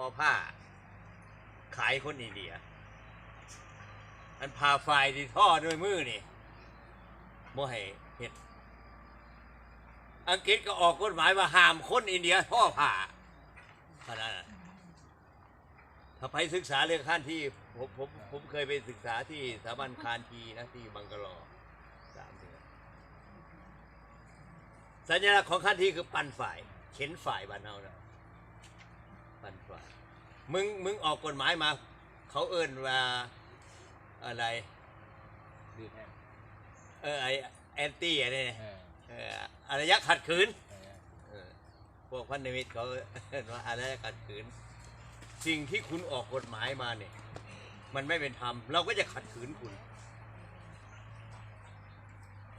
พอผ้า ขายคนอินเดีย อันพาไฟที่ท่อด้วยมือนี่โมให้เห็ด อังกฤษก็ออกกฎหมายว่าห้ามคนอินเดียท่อผ้าขนาดนั้นถ้าไปศึกษาเรื่องขั้นที่ผมผมผมเคยไปศึกษาที่สถาบันคานทีนะที่บังกลอสามเดือนสัญลักษณ์ของขั้นที่คือปั่นฝ่าย เข็นฝ่ายบ้านเฮานะ ปั่นฝ่ายมึงมึงออกกฎหมายมา เขาเอิ้นว่าอะไรดื้อแท้เออไอแอนตี้อะไรเนี่ยเออเอออารยะขัดขืนเออเออพวกพันธมิตรเขาเอิ้นว่าอารยะขัดขืน สิ่งที่คุณออกกฎหมายมาเนี่ย มันไม่เป็นธรรมเราก็จะขัดขืนคุณ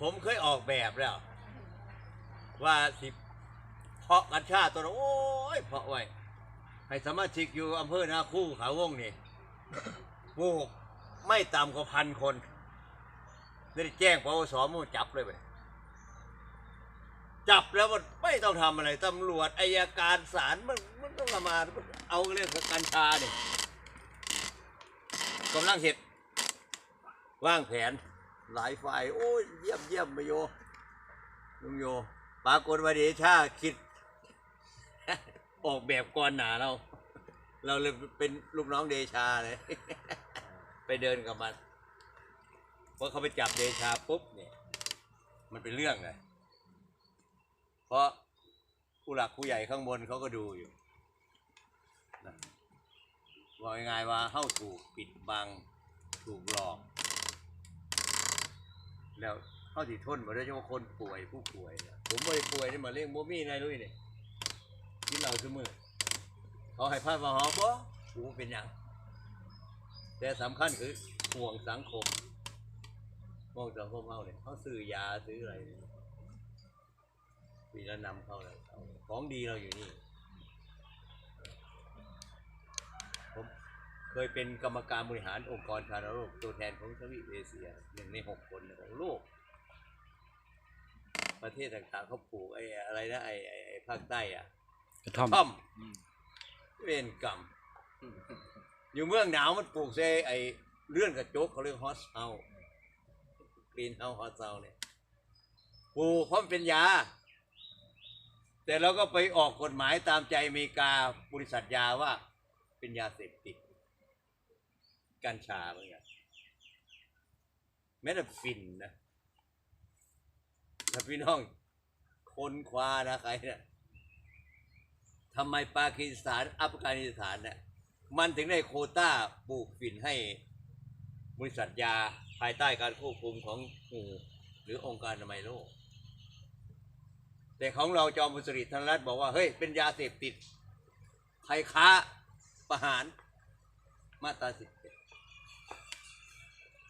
ผมเคยออกแบบแล้ว ว่าสิเพาะกัญชาตัวนั้นโอ้ยเพาะไว้ ให้สมาชิกอยู่อำเภอนาคู่ขาวงนี่ปลูกไม่ต่ำกว่าพันคนได้แจ้งปวสมูจับเลยไปจับแล้วมันไม่ต้องทำอะไรตำรวจอายการศาลมันมันต้องมาเอาเรื่องกัญชาเนี่ยกำลังเห็ดว่างแผนหลายฝ่าย โอ้ยเยี่ยมเยี่ยมไปโยลุงโยปรากฏว่าเดชาคิด ออกแบบก่อนหนาเรา เราเลยเป็นลูกน้องเดชาเลย ไปเดินกับมันพอเขาไปจับเดชาปุ๊บเนี่ย มันเป็นเรื่องเลยเพราะผู้หลักผู้ใหญ่ข้างบนเขาก็ดูอยู่นะบอกง่ายว่าเข้าถูกปิดบังถูกหลอก แล้วเข้าสิทนมาด้วยเฉพาะคนป่วยผู้ป่วย ผมไม่ได้ป่วยนี่มาเรียกโมมี่นายลุยเนี่ย กินเหล้าทุมือเขาให้พามาหอบ่กูเป็นหยังแต่สำคัญคือห่วงสังคมห่วงสังคมเขาเนี่ยเขาซื้อยาซื้ออะไรเนี่ยปีละนำเขาเลยเอาของดีเราอยู่นี่ผมเคยเป็นกรรมการบริหารองค์กรชาณโรคตัวแทนของทวีปเอเชียหนึ่งในหกคนของโลก ประเทศต่างๆเขาปลูกไอ้อะไรนะไอ้ไอ้ไอ้ภาคใต้อะ กระท่อม ท่อมเวรกรรม อยู่เมืองหนาวมันปลูกเซไอเลื่อนกระจกเขาเรียกฮอสเฮากรีนเฮาฮอสเฮาเนี่ยปลูกเพราะมันเป็นยา แต่เราก็ไปออกกฎหมายตามใจอเมริกาบริษัทยาว่า เป็นยาเสพติดกัญชาเหมือนกันแม้แต่ฟินนะถ้าพี่น้องคนคว้านะใครเนี่ย ทำไมปากีสถานอัฟกานิสถานเนี่ยมันถึงได้โคต้าปลูกฝิ่นให้บริษัทยาภายใต้การควบคุมของหูหรือองค์การอนามัยโลก แต่ของเราจอมบุษริธนรัฐบอกว่า เฮ้ย เป็นยาเสพติดใครค้าประหารมาตราสิบเอ็ด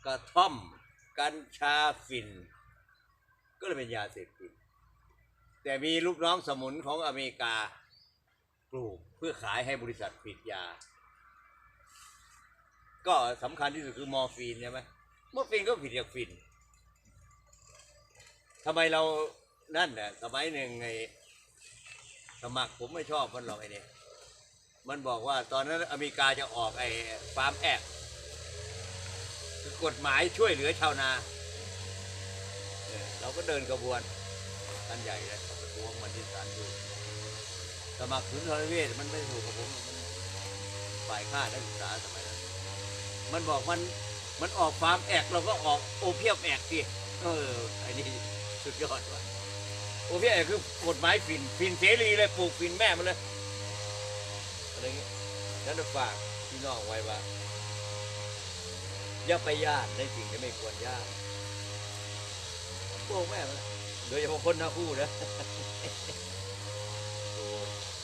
กระท่อม กัญชาฝิ่น ก็เลยเป็นยาเสพติดแต่มีลูกน้องสมุนของอเมริกา ปลูกเพื่อขายให้บริษัทผลิตยา ก็สำคัญที่สุดคือมอร์ฟีนใช่ไหมมอร์ฟีนก็ผิดจากฟินทำไมเรานั่นน่ะสมัยหนึ่งไงสมัครผมไม่ชอบมันหรอกไอ้เนี่ยมันบอกว่าตอนนั้นอเมริกาจะออกไอ้ฟาร์มแอ t คือกฎหมายช่วยเหลือชาวนาเออเราก็เดินกระบวนกันใหญ่เลยประท้วงมันที่ศาลดู สมัครศูนทรเวศมันไม่ถูกกับผมฝ่ายค่านักศึกษาสมัยนั้นมันบอกมันมันออกฟาร์มแอกเราก็ออกโอเพียมแอกสิเออไอ้นี่สุดยอดว่ะโอเพียมแอกคือกฎหมายฝิ่นฝิ่นเสรีเลยปลูกฝิ่นแม่มันเลยอะไรเงี้ยนั้นฝากพี่น้องไว้ว่าอย่าไปย่านในสิ่งที่ไม่ควรย่านปลูกแม่มันโดยเฉพาะคนหน้าคู่นะ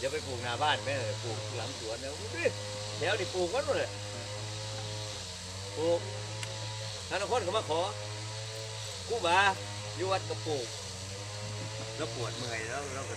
เดี๋ยวไปปลูกหน้าบ้านแม่ปลูกหลังสวนเนี่ยดิแถวนี่ปลูกกันหมดเลยปลูกท่านคนก็มาขอกู้บาอยู่วัดก็ปลูกแล้วปวดเมื่อยแล้วเราก็